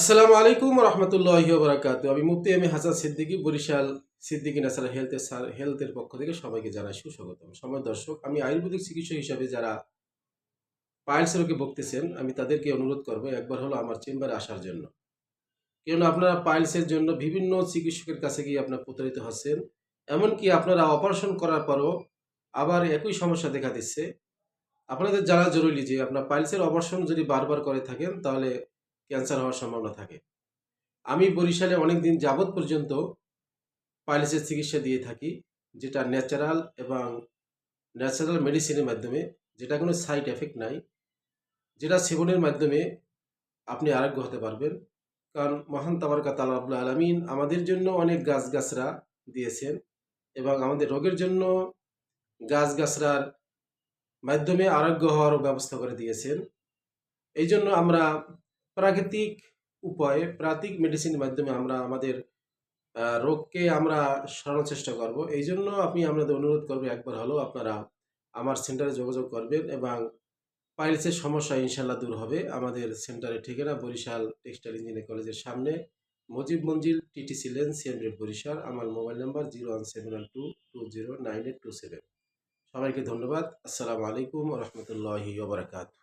আসসালামু আলাইকুম রহমতুল্লাহ বরাকাত। আমি মুফতি আমি হাসান সিদ্দিকী, বরিশাল সিদ্দিকী নাসারা হেলথের স্যার হেলথের পক্ষ থেকে সবাইকে জানাই সুস্বাগতম। সময় দর্শক, আমি আয়ুর্বেদিক চিকিৎসক হিসাবে যারা পাইলস রোগে ভুগতেছেন, আমি তাদেরকে অনুরোধ করব, একবার হলো আমার চেম্বারে আসার জন্য। কেননা আপনারা পাইলসের জন্য বিভিন্ন চিকিৎসকের কাছে গিয়ে আপনার প্রতারিত হচ্ছেন। এমনকি আপনারা অপারেশন করার পরও আবার একই সমস্যা দেখা দিচ্ছে। আপনাদের জানা জরুরি যে আপনার পাইলসের অপারেশন যদি বারবার করে থাকেন, তাহলে ক্যান্সার হওয়ার সম্ভাবনা থাকে। আমি বরিশালে অনেক দিন যাবৎ পর্যন্ত পাইলসের চিকিৎসা দিয়ে থাকি, যেটা ন্যাচারাল এবং ন্যাচারাল মেডিসিনের মাধ্যমে, যেটা কোনো সাইড এফেক্ট নাই, যেটা সেবনের মাধ্যমে আপনি আরোগ্য হতে পারবেন। কারণ মহান তাবারকা তালা আব্লা আলমিন আমাদের জন্য অনেক গাছগাছরা দিয়েছেন এবং আমাদের রোগের জন্য গাছগাছরার মাধ্যমে আরোগ্য হওয়ারও ব্যবস্থা করে দিয়েছেন। এই জন্য আমরা প্রাকৃতিক উপায়ে প্রাকৃতিক মেডিসিনের মাধ্যমে আমরা আমাদের রোগকে আমরা সরানোর চেষ্টা করব। এই জন্য আমি আপনাদের অনুরোধ করব একবার হলেও আপনারা আমার সেন্টারে যোগাযোগ করবেন এবং পাইলসের সমস্যা ইনশাল্লাহ দূর হবে। আমাদের সেন্টারের ঠিকানা বরিশাল টেক্সটাইল ইঞ্জিনিয়ারিং কলেজের সামনে, Mujib Manzil TTC lane CMD Barishal. আমার mobile number zero one seven one two two zero nine eight two seven. সবাইকে ধন্যবাদ। আসসালামু আলাইকুম রহমতুল্লাহি ওবরাকাতু